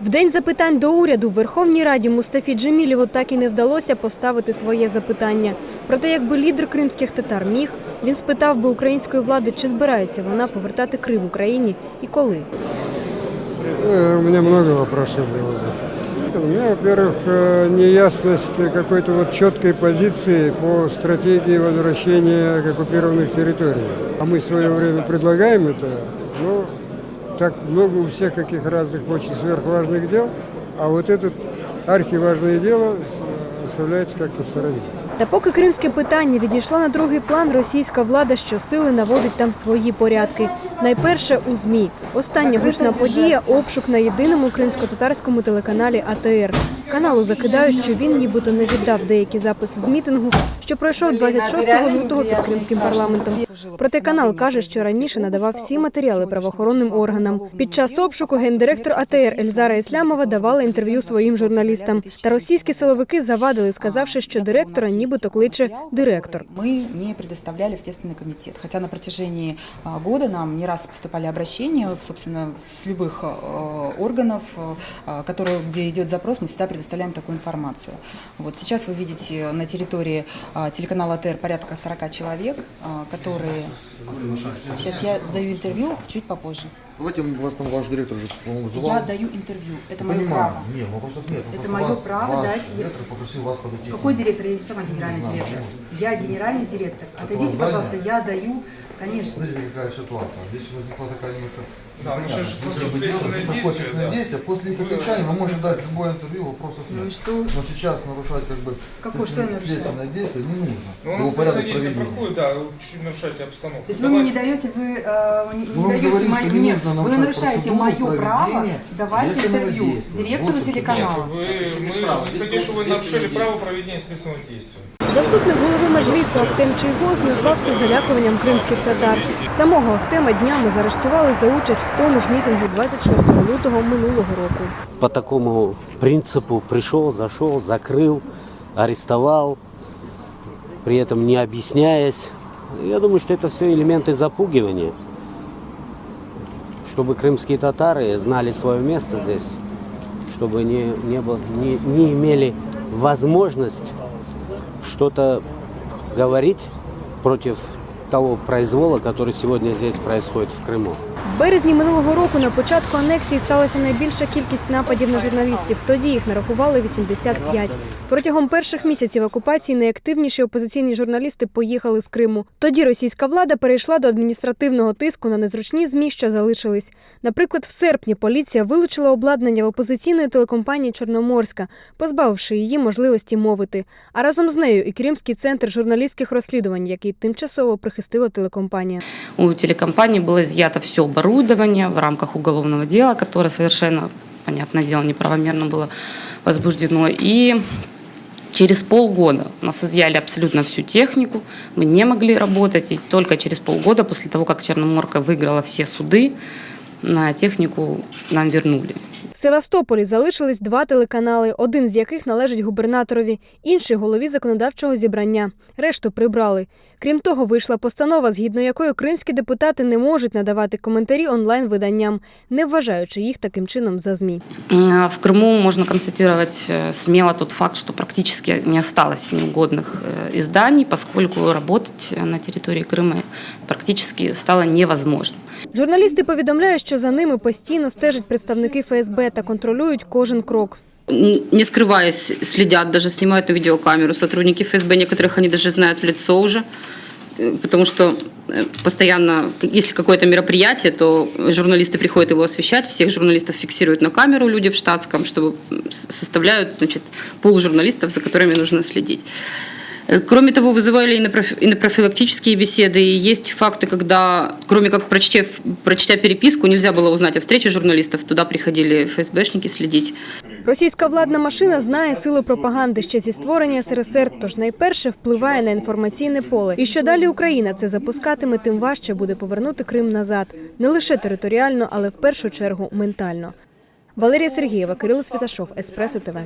В день запитань до уряду в Верховній Раді Мустафі Джемілєву так і не вдалося поставити своє запитання. Проте, якби лідер кримських татар міг, він спитав би української влади, чи збирається вона повертати Крим Україні і коли. Э, У меня много вопросов было бы. У меня, во-первых, э, неясность какой-то вот четкой позиции по стратегии возвращения к оккупированных территорий. А мы в свое время предлагаем это, но так много у всех каких разных очень сверхважных дел, а вот это архиважное дело э, оставляется как-то в стороне. Та поки кримське питання відійшло на другий план, російська влада щосили наводить там свої порядки. Найперше у ЗМІ. Остання гучна подія обшук на єдиному кримсько-татарському телеканалі АТР. Каналу закидають, що він нібито не віддав деякі записи з мітингу, що пройшов 26 лютого під кримським парламентом. Проте канал каже, що раніше надавав всі матеріали правоохоронним органам. Під час обшуку гендиректор АТР Ельзара Іслямова давала інтерв'ю своїм журналістам. Та російські силовики завадили, сказавши, що директора нібито кличе директор. Мы не предоставляли в Следственный комитет, хотя на протяжении а, года нам не раз поступали обращения, собственно, с любых э, органов, э, которые, где идет запрос, мы всегда предоставляем такую информацию. Вот сейчас вы видите на территории а, телеканала АТР порядка 40 человек, а, которые... Сейчас я даю интервью чуть попозже. Давайте вас там ваш директор уже, по-моему, вызывал. Я даю интервью, это мое Понимаю. право. Нет, вопросов нет. Это Просто мое вас, право ваш дать- директор попросил вас подойти. к Какой нему. директор? Я здесь сама генеральный Да, директор. ну. Я генеральный директор. Отойдите, здание? пожалуйста, я даю, конечно. Смотрите, какая ситуация. Здесь возникла такая немножко... Да, ну, это же просто ситуация. следственное действие, да. действие. После их окончания вы можете дать любое интервью, вопросов Ну и нет. что? Но сейчас нарушать как бы Какое, что я следственное- действие не нужно. Ну, у нас порядок следственное действие проходит, да, вы чуть-чуть нарушаете обстановку. То есть вы мне не даете, вы э, не, вам даете мои- что не нет, нужно вы нарушать нарушаете мое право давать интервью действия. директору что Нет, телеканала. вы, мы, чтобы вы нарушили право проведения следственного действия. Заступник голови Межлісу Ахтем Чайгоз назвав це залякуванням кримських татар. Самого Ахтема днями заарештували за участь в тому ж мітингу 26 лютого минулого року. по такому принципу пришел, зашел, закрыл, арестовал, при этом не объясняясь. Я думаю, что это все элементы запугивания, чтобы крымские татары знали свое место здесь, чтобы не, не, было, не, не имели возможность что-то говорить против того произвола, который сегодня здесь происходит в Крыму. В березні минулого року на початку анексії сталася найбільша кількість нападів на журналістів. Тоді їх нарахували 85. Протягом перших місяців окупації найактивніші опозиційні журналісти поїхали з Криму. Тоді російська влада перейшла до адміністративного тиску на незручні змі, що залишились. Наприклад, в серпні поліція вилучила обладнання в опозиційної телекомпанії Чорноморська, позбавивши її можливості мовити. А разом з нею і Кримський центр журналістських розслідувань, який тимчасово прихистила телекомпанія. У телекомпании было изъято все оборудование в рамках уголовного дела, которое совершенно, понятное дело, неправомерно было возбуждено. И через полгода у нас изъяли абсолютно всю технику, мы не могли работать, и только через полгода после того, как Черноморка выиграла все суды, на технику нам вернули. В Севастополі залишились два телеканали, один з яких належить губернаторові, інший голові законодавчого зібрання. Решту прибрали. Крім того, вийшла постанова, згідно якої кримські депутати не можуть надавати коментарі онлайн-виданням, не вважаючи їх таким чином за змі. М, В Крыму можно констатировать э, смело тот факт, что практически не осталось неугодных э, изданий, поскольку работать э, на территории Крыма практически стало невозможно. Журналісти повідомляють, що за ними постійно стежать представники ФСБ та контролюють кожен крок. Н- не скрываясь, следят, даже снимают на видеокамеру. Сотрудники ФСБ, некоторых они даже знают в лицо уже, Э, потому что э, постоянно, если какое-то мероприятие, то журналисты приходят его освещать, всех журналистов фиксируют на камеру люди в штатском, чтобы м, с- составляют значит, пул журналистов, за которыми нужно следить. Э, Кроме того, вызывали и на, профи- и на профилактические беседы. И есть факты, когда, кроме как прочтя, прочтя переписку, нельзя было узнать о встрече журналистов. Туда приходили ФСБшники следить. Російська владна машина знає силу пропаганди ще зі створення СРСР, тож найперше впливає на інформаційне поле. І що далі Україна це запускатиме, тим важче буде повернути Крим назад не лише територіально, але в першу чергу ментально. Валерія Сергієва, Кирило Святашов, Еспресо ТВ.